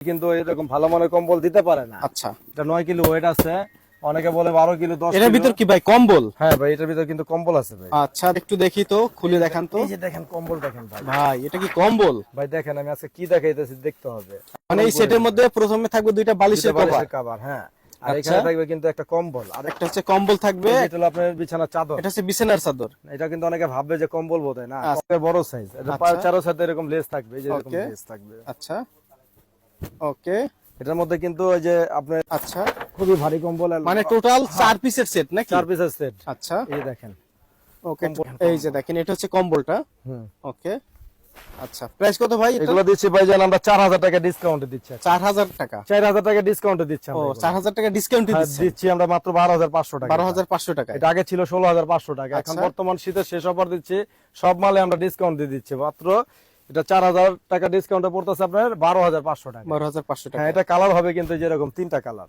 কিন্তু এরকম ভালো মানের কম্বল দিতে পারে না। আচ্ছা। এটা নয় কিলো ওয়েট আছে। অনেকে বলে বারো কিলো দশ এটার ভিতর কি ভাই কম্বল? হ্যাঁ ভাই এটার ভিতর কিন্তু কম্বল আছে ভাই। আচ্ছা একটু দেখি তো খুলে দেখান তো। এই যে দেখেন কম্বল দেখেন ভাই। ভাই এটা কি কম্বল? ভাই দেখেন আমি আজকে কি দেখাইতেছি দেখতে হবে। মানে এই সেটের মধ্যে প্রথমে থাকবে দুইটা বালিশের কভার হ্যাঁ। আর আচ্ছা। এখানে থাকবে কিন্তু একটা কম্বল। আর একটা হচ্ছে কম্বল থাকবে। এটা হলো আপনার বিছানার চাদর। এটা হচ্ছে বিছানার চাদর। এটা কিন্তু অনেকে ভাববে যে কম্বল বোধ হয় না। আচ্ছা। বড় সাইজ এটা আচ্ছা। চারো সাথে এরকম লেস থাকবে এই যে এরকম লেস থাকবে। আচ্ছা। ওকে। এটার মধ্যে কিন্তু ওই যে আপনার আচ্ছা। খুবই ভারী কম্বল মানে টোটাল চার পিসের সেট নাকি? চার পিসের সেট আচ্ছা। এই দেখেন। ওকে এই যে দেখেন এটা হচ্ছে কম্বলটা। হুম। ওকে। আচ্ছা প্রাইস কত ভাই এগুলো দিচ্ছি ভাই জান আমরা চার হাজার টাকা ডিসকাউন্টে দিচ্ছি চার হাজার টাকা। চার হাজার টাকা ডিসকাউন্টে দিচ্ছি ও আমরা এগুলো। চার হাজার টাকা ডিসকাউন্ট হ্যাঁ, দিচ্ছে দিচ্ছি আমরা মাত্র বারো হাজার পাঁচশো টাকা। বারো হাজার পাঁচশো টাকা। এটা আগে ছিল ষোলো হাজার পাঁচশো টাকা। এখন আচ্ছা। বর্তমান শীতের শেষ অফার দিচ্ছি। সব মালে আমরা ডিসকাউন্ট দিয়ে দিচ্ছি। মাত্র এটা চার হাজার টাকা ডিসকাউন্টে পড়তেছে আপনার বারো হাজার পাঁচশো টাকা। বারো হাজার পাঁচশো টাকা। হ্যাঁ এটা কালার হবে কিন্তু যেরকম তিনটা কালার